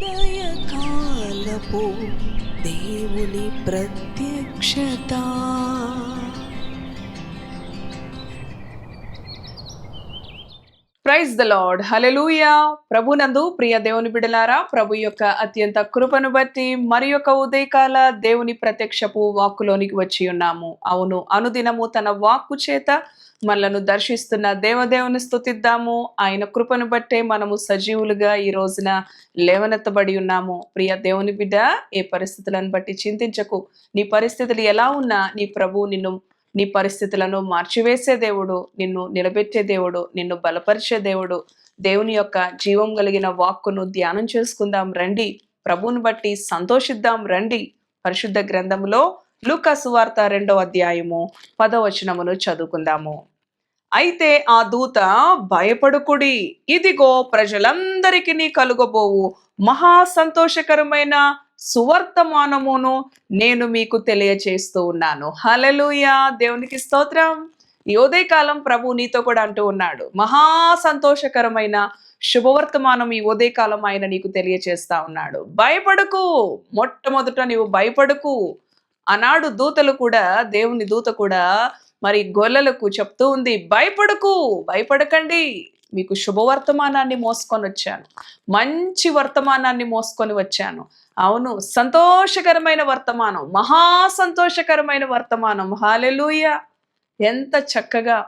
ఉదయకాలపు దేవుని ప్రత్యక్షత. Praise the lord. హలెలూయా ప్రభునందు ప్రియ దేవుని బిడలారా ప్రభు యొక్క అత్యంత కృపను బట్టి మరి యొక్క ఉదయకాల దేవుని ప్రత్యక్షపు వాక్కులోనికి వచ్చి ఉన్నాము. అవును అనుదినము తన వాక్కు చేత మనలను దర్శిస్తున్న దేవదేవుని స్థుతిద్దాము ఆయన కృపను బట్టే మనము సజీవులుగా ఈ రోజున లేవనెత్తబడి ఉన్నాము. ప్రియ దేవుని బిడ్డ ఏ పరిస్థితులను బట్టి చింతించకు. నీ పరిస్థితులు ఎలా ఉన్నా నీ ప్రభువు నిన్ను నీ పరిస్థితులను మార్చివేసే దేవుడు నిన్ను నిలబెట్టే దేవుడు నిన్ను బలపరిచే దేవుడు. దేవుని యొక్క జీవం కలిగిన వాక్కును ధ్యానం చేసుకుందాం రండి. ప్రభువుని బట్టి సంతోషిద్దాం రండి. పరిశుద్ధ గ్రంథములో లూకా సువార్త రెండవ అధ్యాయము పదవచనమును చదువుకుందాము. అయితే ఆ దూత భయపడుకుడి. ఇదిగో ప్రజలందరికీ కలుగబోవు. మహా సంతోషకరమైన సువర్తమానమును నేను మీకు తెలియచేస్తూ ఉన్నాను. హలలుయా దేవునికి స్తోత్రం. ఈ ఉదయకాలం ప్రభు నీతో కూడా అంటూ ఉన్నాడు. మహా సంతోషకరమైన శుభవర్తమానం ఈ ఉదయకాలం ఆయన నీకు తెలియచేస్తా ఉన్నాడు. భయపడకు. మొట్టమొదట నీవు భయపడకు. ఆనాడు దూతలు కూడా దేవుని దూత కూడా మరి గొల్లలకు చెప్తూ ఉంది భయపడకు భయపడకండి. మీకు శుభవర్తమానాన్ని మోసుకొని వచ్చాను. మంచి వర్తమానాన్ని మోసుకొని వచ్చాను. అవును సంతోషకరమైన వర్తమానం మహా సంతోషకరమైన వర్తమానం. హాలెలూయ. ఎంత చక్కగా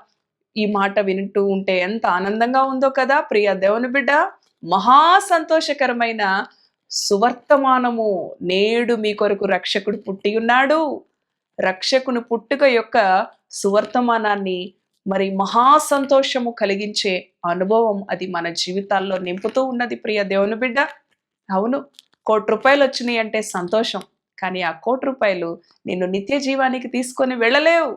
ఈ మాట వింటూ ఉంటే ఎంత ఆనందంగా ఉందో కదా ప్రియ దేవుని బిడ్డ. మహా సంతోషకరమైన సువర్తమానము. నేడు మీ కొరకు రక్షకుడు పుట్టి ఉన్నాడు. రక్షకుని పుట్టుక యొక్క సువర్తమానాన్ని మరి మహా సంతోషము కలిగించే అనుభవం అది మన జీవితాల్లో నింపుతూ ఉన్నది ప్రియ దేవుని బిడ్డ. అవును కోటి రూపాయలు వచ్చినాయి అంటే సంతోషం కానీ ఆ కోటి రూపాయలు నిన్ను నిత్య జీవానికి తీసుకొని వెళ్ళలేవు.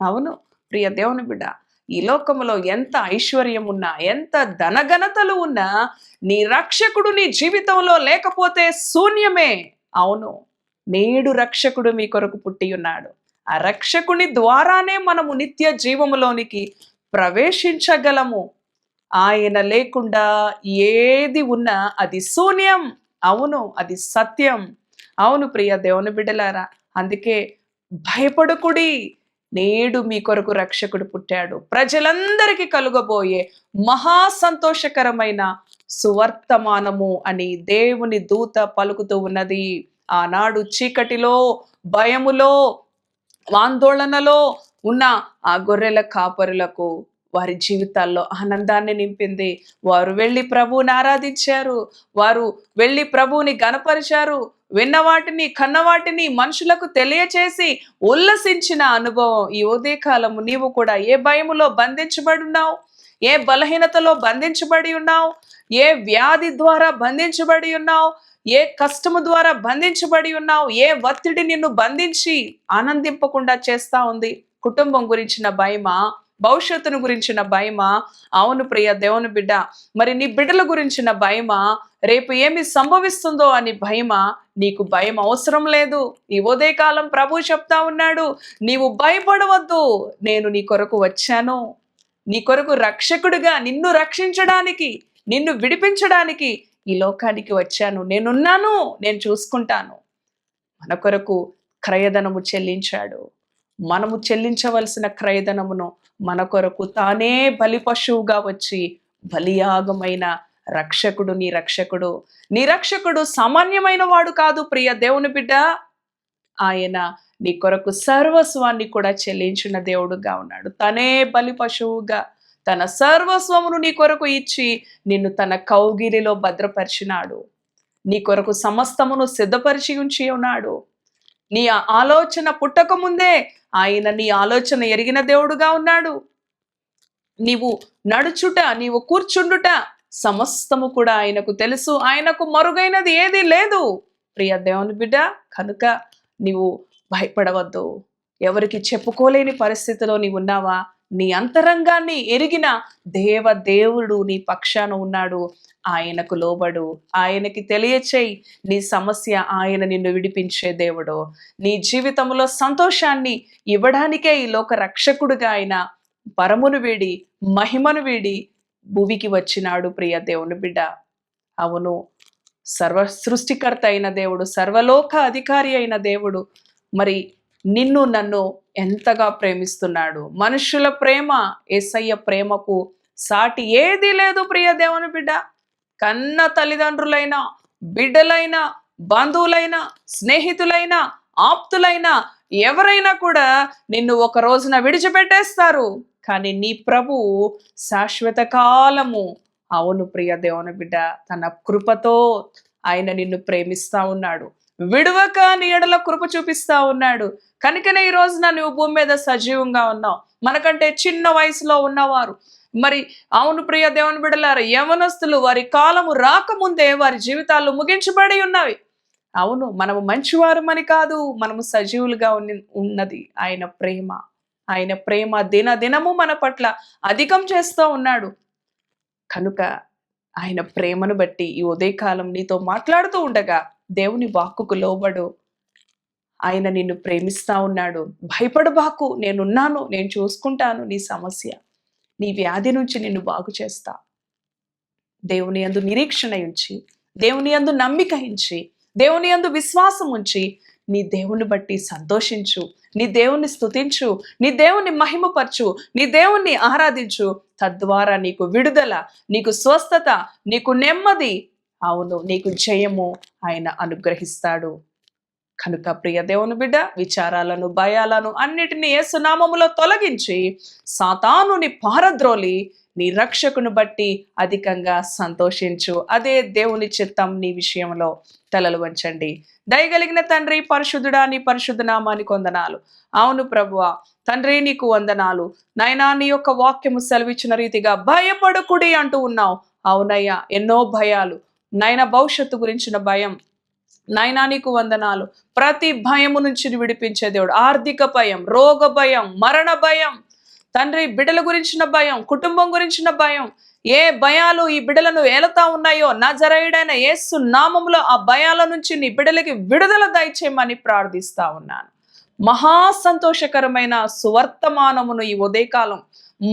అవును ప్రియ దేవుని బిడ్డ ఈ లోకములో ఎంత ఐశ్వర్యం ఉన్నా ఎంత ధనఘనతలు ఉన్నా నీ రక్షకుడు నీ జీవితంలో లేకపోతే శూన్యమే. అవును నేడు రక్షకుడు మీ కొరకు పుట్టి ఉన్నాడు. ఆ రక్షకుని ద్వారానే మనము నిత్య జీవములోనికి ప్రవేశించగలము. ఆయన లేకుండా ఏది ఉన్నా అది శూన్యం. అవును అది సత్యం. అవును ప్రియ దేవుని బిడ్డలారా అందుకే భయపడుకుడి. నేడు మీ కొరకు రక్షకుడు పుట్టాడు. ప్రజలందరికీ కలుగబోయే మహా సంతోషకరమైన సువర్తమానము అని దేవుని దూత పలుకుతూ ఉన్నది. ఆనాడు చీకటిలో భయములో ఆందోళనలో ఉన్న ఆ గొర్రెల కాపరులకు వారి జీవితాల్లో ఆనందాన్ని నింపింది. వారు వెళ్ళి ప్రభువుని ఆరాధించారు. వారు వెళ్ళి ప్రభువుని గనపరిచారు విన్నవాటిని వాటిని మనుషులకు తెలియచేసి ఉల్లసించిన అనుభవం ఈ ఉదయకాలము. నీవు కూడా ఏ భయములో బంధించబడి ఉన్నావు? ఏ బలహీనతలో బంధించబడి ఉన్నావు? ఏ వ్యాధి ద్వారా బంధించబడి ఉన్నావు? ఏ కష్టము ద్వారా బంధించబడి ఉన్నావు? ఏ ఒత్తిడి నిన్ను బంధించి ఆనందింపకుండా చేస్తా ఉంది? కుటుంబం గురించిన భయమా? భవిష్యత్తును గురించిన భయమా? అవును ప్రియ దేవుని బిడ్డ మరి నీ బిడ్డల గురించిన భయమా? రేపు ఏమి సంభవిస్తుందో అని భయమా? నీకు భయం అవసరం లేదు. ఈ ఉదయకాలం ప్రభు చెప్తా ఉన్నాడు నీవు భయపడవద్దు. నేను నీ కొరకు వచ్చాను. నీ కొరకు రక్షకుడిగా నిన్ను రక్షించడానికి నిన్ను విడిపించడానికి ఈ లోకానికి వచ్చాను. నేనున్నాను నేను చూసుకుంటాను. మన కొరకు క్రయధనము చెల్లించాడు. మనము చెల్లించవలసిన క్రయధనమును మన కొరకు తానే బలి పశువుగా వచ్చి బలియాగమైన రక్షకుడు నీ రక్షకుడు నీ రక్షకుడు సామాన్యమైన వాడు కాదు ప్రియ దేవుని బిడ్డ. ఆయన నీ కొరకు సర్వస్వాన్ని కూడా చెల్లించిన దేవుడుగా ఉన్నాడు. తనే బలి పశువుగా తన సర్వస్వమును నీ కొరకు ఇచ్చి నిన్ను తన కౌగిలిలో భద్రపరిచినాడు. నీ కొరకు సమస్తమును సిద్ధపరిచి ఉంచి ఉన్నాడు. నీ ఆలోచన పుట్టక ముందే ఆయన నీ ఆలోచన ఎరిగిన దేవుడుగా ఉన్నాడు. నీవు నడుచుట నీవు కూర్చుండుట సమస్తము కూడా ఆయనకు తెలుసు. ఆయనకు మరుగైనది ఏదీ లేదు. ప్రియ దేవుని బిడ్డ కనుక నీవు భయపడవద్దు. ఎవరికి చెప్పుకోలేని పరిస్థితిలో నీవు ఉన్నావా నీ అంతరంగాన్ని ఎరిగిన దేవ దేవుడు నీ పక్షాన ఉన్నాడు. ఆయనకు లోబడు. ఆయనకి తెలియచేయి. నీ సమస్య ఆయన నిన్ను విడిపించే దేవుడు. నీ జీవితంలో సంతోషాన్ని ఇవ్వడానికే ఈ లోక రక్షకుడుగా ఆయన పరమును వీడి మహిమను వీడి భూమికి వచ్చినాడు ప్రియ దేవుని బిడ్డ. అవును. సర్వ సృష్టికర్త అయిన దేవుడు సర్వలోక అధికారి అయిన దేవుడు. మరి నిన్ను నన్ను ఎంతగా ప్రేమిస్తున్నాడు. మనుషుల ప్రేమ ఏసయ్య ప్రేమకు సాటి ఏది లేదు ప్రియ దేవుని బిడ్డ. కన్న తల్లిదండ్రులైన బిడ్డలైన బంధువులైన స్నేహితులైన ఆప్తులైన ఎవరైనా కూడా నిన్ను ఒక రోజున విడిచిపెట్టేస్తారు. కానీ నీ ప్రభు శాశ్వత కాలము. అవును ప్రియ దేవుని బిడ్డ తన కృపతో ఆయన నిన్ను ప్రేమిస్తా ఉన్నాడు. విడవక నీ ఎడల కృప చూపిస్తా ఉన్నాడు. కనుకనే ఈ రోజున నువ్వు భూమి మీద సజీవంగా ఉన్నావు. మనకంటే చిన్న వయసులో ఉన్నవారు. మరి అవును ప్రియ దేవుని బిడలారు యవనస్తులు వారి కాలము రాకముందే వారి జీవితాలు ముగించబడి ఉన్నవి. అవును మనము మంచివారమని కాదు మనము సజీవులుగా ఉన్ని- ఉన్నది ఆయన ప్రేమ. ఆయన ప్రేమ దిన దినము మన పట్ల అధికం చేస్తూ ఉన్నాడు. కనుక ఆయన ప్రేమను బట్టి ఈ ఉదయకాలం నీతో మాట్లాడుతూ ఉండగా దేవుని వాక్కుకు లోబడు. ఆయన నిన్ను ప్రేమిస్తా ఉన్నాడు. భయపడబాకు. నేనున్నాను. నేను చూసుకుంటాను నీ సమస్య. నీ వ్యాధి నుంచి నిన్ను బాగు చేస్తా. దేవుని యందు నిరీక్షణ ఉంచి దేవుని యందు నమ్మిక ఉంచి దేవుని యందు విశ్వాసం ఉంచి నీ దేవుని బట్టి సంతోషించు. నీ దేవుణ్ణి స్థుతించు నీ దేవుణ్ణి మహిమపరచు. నీ దేవుణ్ణి ఆరాధించు. తద్వారా నీకు విడుదల నీకు స్వస్థత నీకు నెమ్మది అవును నీకు జయము ఆయన అనుగ్రహిస్తాడు. కనుక ప్రియ దేవుని బిడ్డ విచారాలను భయాలను అన్నిటినీ యేసునామములో తొలగించి సాతానుని పారద్రోలి నీ రక్షకుని బట్టి అధికంగా సంతోషించు. అదే దేవుని చిత్తం నీ విషయంలో తలలు వంచండి. దయగలిగిన తండ్రి పరిశుద్ధుడా నీ పరిశుద్ధ నామానికి వందనాలు. అవును ప్రభువ తండ్రి నీకు వందనాలు. నైనా నీ యొక్క వాక్యము సెలవిచ్చిన రీతిగా భయపడుకుడి అంటూ ఉన్నావు. అవునయ్యా ఎన్నో భయాలు. నాయన భవిష్యత్తు గురించిన భయం నాయనా నీకు వందనాలు. ప్రతి భయము నుంచి విడిపించే దేవుడు. ఆర్థిక భయం రోగ భయం మరణ భయం తండ్రి బిడ్డల గురించిన భయం కుటుంబం గురించిన భయం ఏ భయాలు ఈ బిడలను ఏలతా ఉన్నాయో నజరయుడైన యేసు నామములో ఆ భయాల నుంచి నీ బిడలకి విడుదల దయచేయమని ప్రార్థిస్తా ఉన్నాను. మహా సంతోషకరమైన సువర్తమానమును ఈ ఉదయకాలం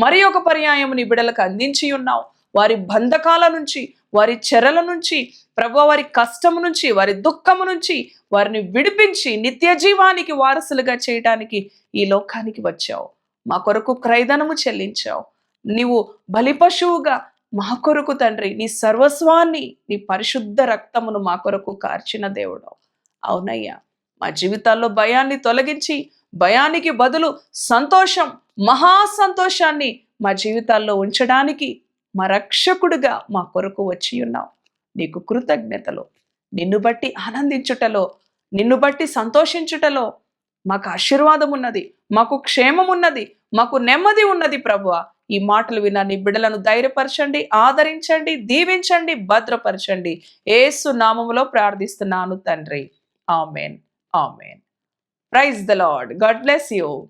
మరి ఒక పర్యాయము నీ బిడలకు అందించి ఉన్నావు. వారి బంధకాల నుంచి వారి చెరల నుంచి ప్రభు వారి కష్టము నుంచి వారి దుఃఖము నుంచి వారిని విడిపించి నిత్య జీవానికి వారసులుగా చేయటానికి ఈ లోకానికి వచ్చావు. మా కొరకు క్రైదనము చెల్లించావు. నీవు బలి పశువుగా మా కొరకు తండ్రి నీ సర్వస్వాన్ని నీ పరిశుద్ధ రక్తమును మా కొరకు కార్చిన దేవుడు అవునయ్యా మా జీవితాల్లో భయాన్ని తొలగించి భయానికి బదులు సంతోషం మహా సంతోషాన్ని మా జీవితాల్లో ఉంచడానికి మా రక్షకుడుగా మా కొరకు వచ్చి ఉన్నావు. నీకు కృతజ్ఞతలు. నిన్ను బట్టి ఆనందించుటలో నిన్ను బట్టి సంతోషించుటలో మాకు ఆశీర్వాదం ఉన్నది మాకు క్షేమం ఉన్నది మాకు నెమ్మది ఉన్నది ప్రభువ. ఈ మాటలు విన్న నీ బిడ్డలను ధైర్యపరచండి ఆదరించండి దీవించండి భద్రపరచండి. ఏసు నామములో ప్రార్థిస్తున్నాను తండ్రి. Amen. Amen. Praise the Lord. God bless you.